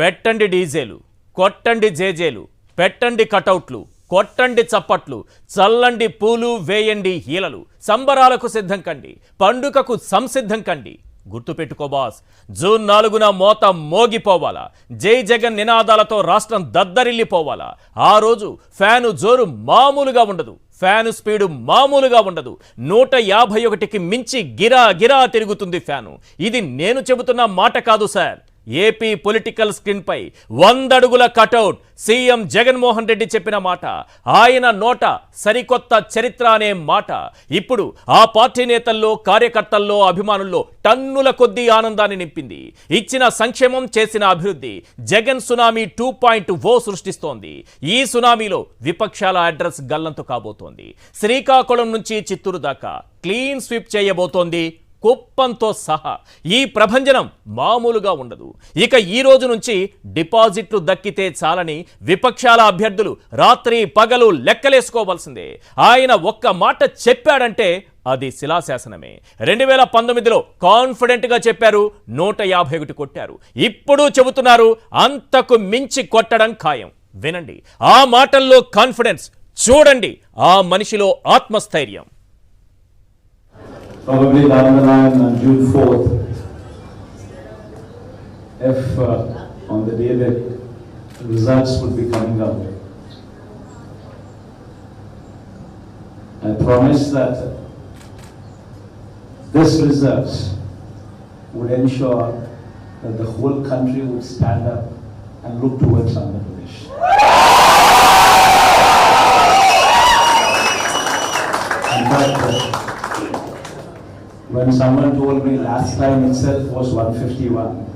పెట్టండి డీజేలు కొట్టండి జేజేలు పెట్టండి కటౌట్లు కొట్టండి చప్పట్లు చల్లండి పూలు వేయండి హీలలు సంబరాలకు సిద్ధం కండి పండుగకు సంసిద్ధం కండి. గుర్తుపెట్టుకో బాస్ జూన్ నాలుగున మోత మోగిపోవాలా జై జగన్ నినాదాలతో రాష్ట్రం దద్దరిల్లిపోవాలా ఆ రోజు ఫ్యాను జోరు మామూలుగా ఉండదు ఫ్యాను స్పీడు మామూలుగా ఉండదు నూట యాభై ఒకటికి మించి గిరా గిరా తిరుగుతుంది ఫ్యాను. ఇది నేను చెబుతున్న మాట కాదు సార్. ఏపీ పొలిటికల్ స్క్రీన్పై వందడుగుల కటౌట్. సీఎం జగన్మోహన్ రెడ్డి చెప్పిన మాట. ఆయన నోట సరికొత్త చరిత్ర అనే మాట. ఇప్పుడు ఆ పార్టీ నేతల్లో కార్యకర్తల్లో అభిమానుల్లో టన్నుల కొద్దీ ఆనందాన్ని నింపింది. ఇచ్చిన సంక్షేమం చేసిన అభివృద్ధి. Jagan tsunami two point O సృష్టిస్తోంది. ఈ సునామీలో విపక్షాల అడ్రస్ గల్లంతు కాబోతోంది. శ్రీకాకుళం నుంచి చిత్తూరు దాకా క్లీన్ స్వీప్ చేయబోతోంది కుప్పంతో సహా ఈ ప్రభంజనం మామూలుగా ఉండదు. ఇక ఈ రోజు నుంచి డిపాజిట్లు దక్కితే చాలని విపక్షాల అభ్యర్థులు రాత్రి పగలు లెక్కలేసుకోవాల్సిందే. ఆయన ఒక్క మాట చెప్పాడంటే అది శిలాశాసనమే. రెండు వేల పంతొమ్మిదిలో కాన్ఫిడెంట్గా చెప్పారు నూట యాభై ఒకటి కొట్టారు. ఇప్పుడు చెబుతున్నారు అంతకు మించి కొట్టడం ఖాయం. వినండి ఆ మాటల్లో కాన్ఫిడెన్స్ చూడండి ఆ మనిషిలో ఆత్మస్థైర్యం. Probably down the line on June 4th, if uh, on the day that results would be coming out, I promise that this results would ensure that the whole country would stand up and look towards Andhra Pradesh. In fact, uh, when someone told me last time itself was 151.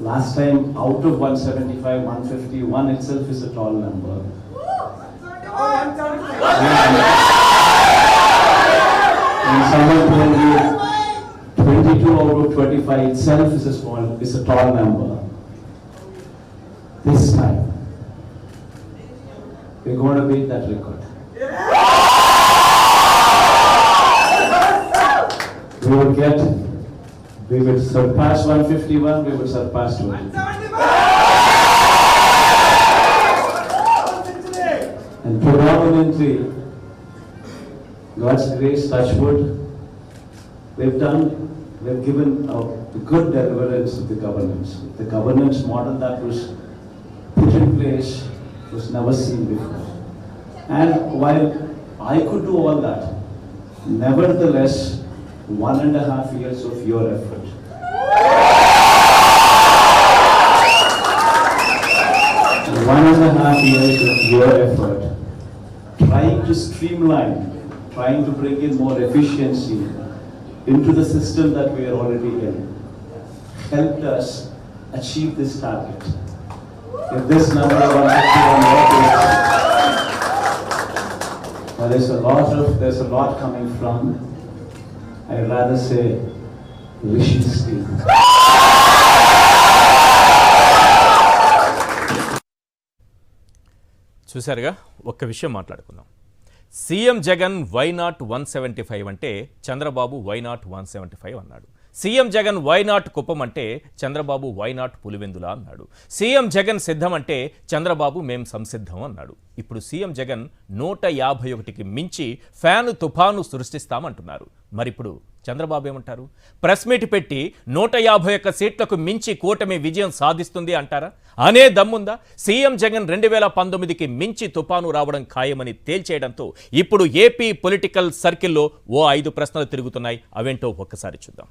Last time out of 175, 151 itself is a tall number. And someone told me 22 out of 25 itself is a small, is a tall number. This time, we're going to beat that record. We would get, we would surpass 151, we would surpass 20. And predominantly, God's grace, touch wood, we've done, we've given a good deliverance of the governance. The governance model that was put in place was never seen before. And while I could do all that, nevertheless, one and a half years of your effort. One and a half years of your effort, trying to streamline, trying to bring in more efficiency into the system that we are already in, helped us achieve this target. If this number 151 works, well, there's a lot of, there's a lot coming from I'd rather say Rishi Steve. చూశారుగా ఒక్క విషయం మాట్లాడుకుందాం CM Jagan why not one seventy five అంటే Chandrababu why not one seventy five అన్నాడు CM Jagan why not Kuppam అంటే Chandrababu why not Pulivendula అన్నాడు. CM Jagan సిద్ధం అంటే చంద్రబాబు మేం సంసిద్ధం అన్నాడు. ఇప్పుడు సీఎం జగన్ నూట యాభై ఒకటికి మించి ఫ్యాను తుఫాను సృష్టిస్తామంటున్నారు. మరిప్పుడు చంద్రబాబు ఏమంటారు? ప్రెస్ మీట్ పెట్టి నూట యాభై ఒక్క సీట్లకు మించి కూటమి విజయం సాధిస్తుంది అంటారా? అనే దమ్ముందా? సీఎం జగన్ రెండు వేల పంతొమ్మిదికి మించి తుపాను రావడం ఖాయమని తేల్చేయడంతో ఇప్పుడు ఏపీ పొలిటికల్ సర్కిల్లో ఓ ఐదు ప్రశ్నలు తిరుగుతున్నాయి. అవేంటో ఒక్కసారి చూద్దాం.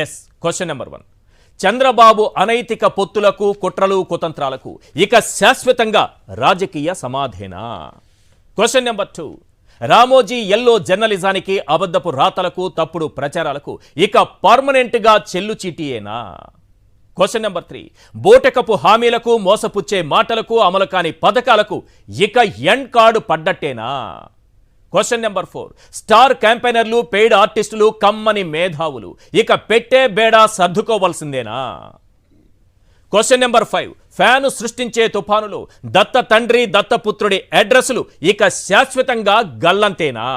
Yes question number one Chandrababu అనైతిక పొత్తులకు కుట్రలు కుతంత్రాలకు ఇక శాశ్వతంగా రాజకీయ సమాధేనా? Question number two Ramoji yellow జర్నలిజానికి అబద్ధపు రాతలకు తప్పుడు ప్రచారాలకు ఇక పర్మనెంట్గా చెల్లు చీటీయేనా? క్వశ్చన్ నెంబర్ త్రీ బోటకపు హామీలకు మోసపుచ్చే మాటలకు అమలు కాని పథకాలకు ఇక ఎండ్ కార్డు పడ్డట్టేనా? క్వశ్చన్ నెంబర్ ఫోర్ స్టార్ క్యాంపెయినర్లు పెయిడ్ ఆర్టిస్టులు కమ్మని మేధావులు. ఇక పెట్టే బేడా సర్దుకోవాల్సిందేనా? క్వశ్చన్ నెంబర్ ఫైవ్ ఫ్యాను సృష్టించే తుఫానులు దత్త తండ్రి దత్తపుత్రుడి అడ్రస్లు ఇక శాశ్వతంగా గల్లంతేనా?